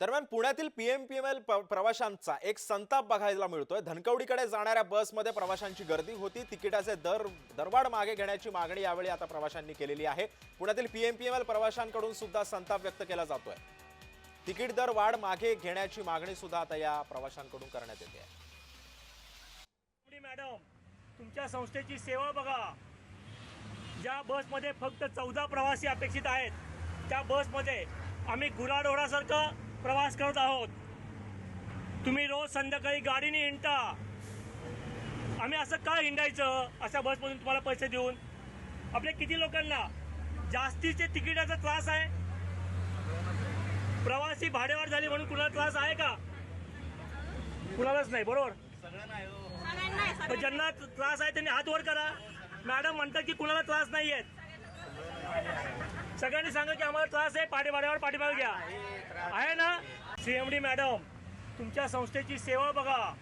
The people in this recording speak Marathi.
दरम्यान पुण्यातील पीएमपीएमएल प्रवाशांचा एक संताप बघायला मिळतोय. धनकवडीकडे जाणाऱ्या बसमध्ये प्रवाशांची गर्दी होती. तिकिटाचे दर दरवाढ मागे घेण्याची मागणी यावेळी आता प्रवाशांनी केलेली आहे. पुण्यातील पीएमपीएमएल प्रवाशांकडून सुद्धा संताप व्यक्त केला जातोय. तिकीट दर वाढ मागे घेण्याची मागणी सुद्धा आता या प्रवाशांकडून करण्यात येते. आहे मॅडम तुमच्या संस्थेची सेवा बघा. ज्या बसमध्ये फक्त चौदा प्रवासी अपेक्षित आहेत त्या बसमध्ये आम्ही गुराढोरासारखं प्रवास करत आहोत. तुम्ही रोज संध्याकाळी गाडीने हिंडता. आम्ही असं का हिंडायचं? अशा बसमधून तुम्हाला पैसे देऊन. आपल्या किती लोकांना जास्तीचे तिकिटाचा त्रास आहे? प्रवासी भाडेवाढ झाली म्हणून कुणाला त्रास आहे का? कुणालाच नाही बरोबर? ज्यांना त्रास आहे त्यांनी हात वर करा. मॅडम म्हणतात की कुणाला त्रास नाही आहेत सगळ्यांनी सांगा की आम्हाला त्रास आहे पाठी भाड्यावर पाठीमागे घ्या. आहे ना? सीएमडी मॅडम तुमच्या संस्थेची सेवा बघा.